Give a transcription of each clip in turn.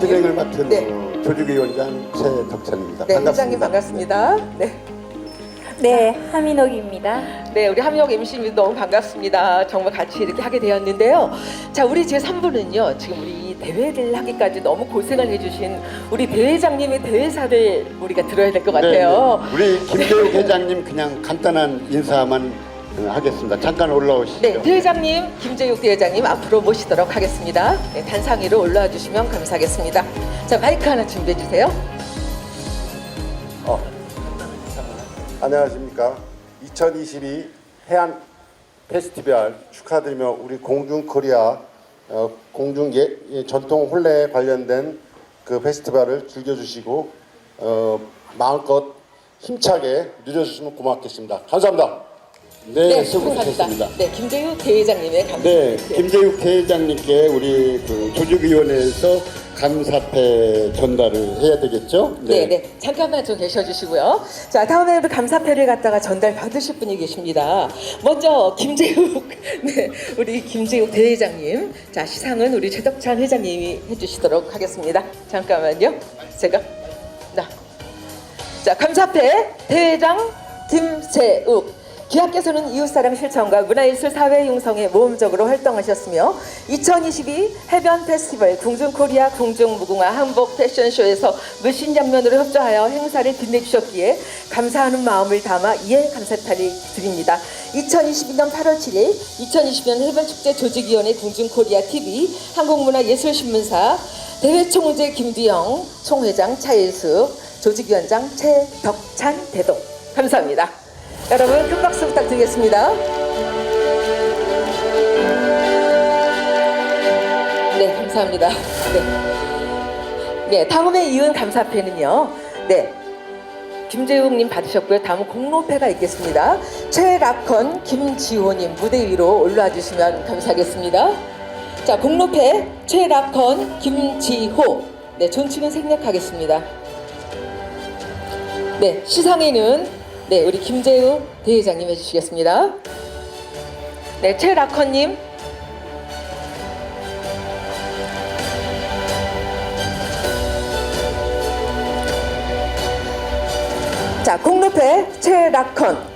진행을 맡은 네. 어, 조직위원장 최덕찬입니다. 네, 반갑습니다. 회장님 반갑습니다. 네. 네, 하민옥입니다. 네, 우리 함영 MC님 너무 반갑습니다. 정말 같이 이렇게 하게 되었는데요. 자, 우리 제 3부는요. 지금 우리 이 대회를 하기까지 너무 고생을 해주신 우리 대회장님의 대회사를 우리가 들어야 될 것 같아요. 네, 네. 우리 김대욱 회장님 그냥 간단한 인사만 어, 하겠습니다. 잠깐 올라오시죠. 네, 대회장님, 김재욱 대회장님 앞으로 모시도록 하겠습니다. 네, 단상 위로 올라와 주시면 감사하겠습니다. 자, 마이크 하나 준비해 주세요. 어. 안녕하십니까. 2022 해안 페스티벌 축하드리며 우리 공중 코리아 어, 공중 예, 예, 전통 혼례에 관련된 그 페스티벌을 즐겨주시고 어, 마음껏 힘차게 누려주시면 고맙겠습니다. 감사합니다. 네, 수고하셨습니다. 네, 김재욱 대회장님의 감사. 네, 김재욱 대회장님께 우리 그 조직위원회에서 감사패 전달을 해야 되겠죠? 네, 네. 잠깐만 좀 계셔 주시고요. 자, 다음에 우리 감사패를 갖다가 전달 받으실 분이 계십니다. 먼저 김재욱, 네, 우리 김재욱 대회장님. 자, 시상은 우리 최덕찬 회장님이 해주시도록 하겠습니다. 잠깐만요. 제가 나. 자, 감사패 대회장 김재욱. 기하께서는 이웃사랑 실천과 문화예술 사회 융성에 모험적으로 활동하셨으며 2022 해변 페스티벌 궁중코리아 궁중무궁화 한복 패션쇼에서 무신장면으로 협조하여 행사를 빛내주셨기에 감사하는 마음을 담아 이에 감사패를 드립니다. 2022년 8월 7일 2020년 해변축제 조직위원회 궁중코리아 TV 한국문화예술신문사 대회 총재 김두영 총회장 차일숙 조직위원장 최덕찬 대도 감사합니다. 여러분 큰 박수 부탁드리겠습니다. 네, 감사합니다. 네. 네, 다음에 이은 감사패는요. 네. 김재웅님 받으셨고요. 다음 공로패가 있겠습니다. 최락헌 김지호님 무대 위로 올라와 주시면 감사하겠습니다. 자, 공로패 최락헌 김지호. 네, 존칭은 생략하겠습니다. 네, 시상에는 네, 우리 김재우 대회장님 해주시겠습니다. 네, 최락헌님. 자, 공로패 최락헌.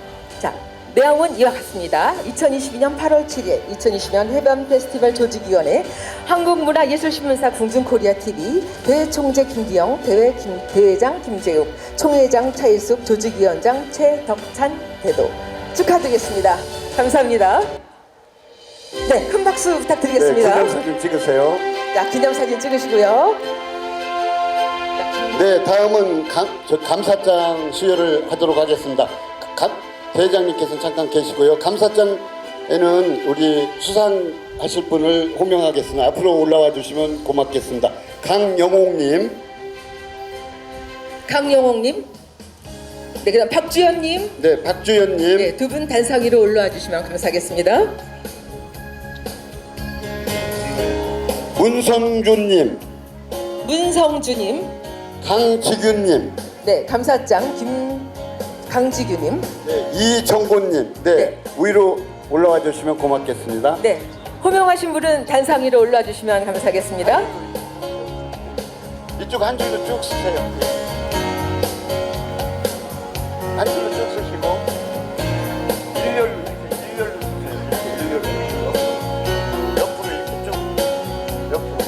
자, 내용은 이와 같습니다. 2022년 8월 7일 2020년 해변 페스티벌 조직위원회 한국문화예술신문사 궁중코리아TV 대회 총재 김기영, 대회 김, 대회장 김재욱, 총회장 차일숙, 조직위원장 최덕찬 대도 축하드리겠습니다. 감사합니다. 네, 큰 박수 네, 부탁드리겠습니다. 기념사진 찍으세요. 자, 기념사진 찍으시고요. 네, 다음은 감, 저 감사장 수여를 하도록 하겠습니다. 감, 대장님께서는 잠깐 계시고요. 감사장에는 우리 수상하실 분을 호명하겠습니다. 앞으로 올라와 주시면 고맙겠습니다. 강영옥님, 강영옥님, 네, 그다음 박주연님, 네, 박주연님, 네, 두 분 단상 위로 올라와 주시면 감사하겠습니다. 문성준님, 문성주님, 강지균님, 네, 감사장 김 강지규님, 네, 이정곤님, 네, 네. 위로 올라와 주시면 고맙겠습니다. 네, 호명하신 분은 단상 위로 올라와 주시면 감사하겠습니다. 이쪽 한 줄로 쭉 쓰세요. 한 줄로 쭉 쓰시고 일렬로 이렇게 일렬로 쓰세요. 일렬로 쓰시고 옆으로 이렇게 쭉 옆으로.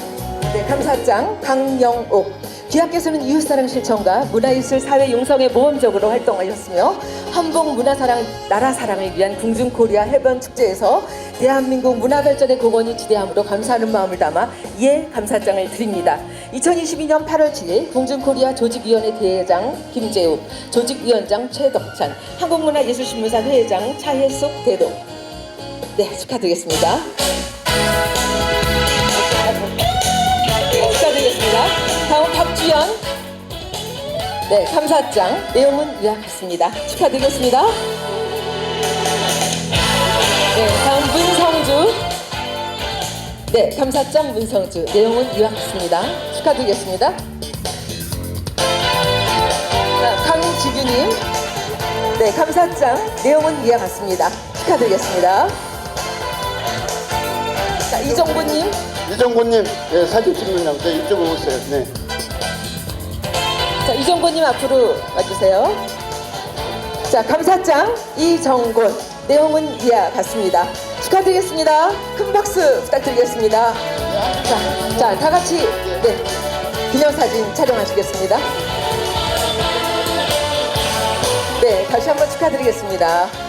네, 감사장 강영옥. 기하께서는 이웃사랑 실천과 문화예술 사회 융성에 모험적으로 활동하셨으며 한복 문화사랑 나라 사랑을 위한 궁중코리아 해변 축제에서 대한민국 문화발전의 공헌이 지대함으로 감사하는 마음을 담아 이에 감사장을 드립니다. 2022년 8월 7일 궁중코리아 조직위원회 대회장 김재욱, 조직위원장 최덕찬, 한국문화예술신문사 회장 차혜숙 대도. 네, 축하드리겠습니다. 네, 감사장. 내용은 이와 같습니다. 축하드리겠습니다. 네, 다음 문성주. 네, 감사장 문성주. 내용은 이와 같습니다. 축하드리겠습니다. 자, 강지규님. 네, 감사장. 내용은 이와 같습니다. 축하드리겠습니다. 자, 이정부님. 이정곤님 예, 사진 찍는 양 네, 이쪽으로 오세요. 네. 자, 이정곤님 앞으로 와주세요. 자, 감사장 이정곤. 내용은 이와 같습니다. 축하드리겠습니다. 큰 박수 부탁드리겠습니다. 자, 자, 다 같이 네, 기념사진 촬영하시겠습니다. 네, 다시 한번 축하드리겠습니다.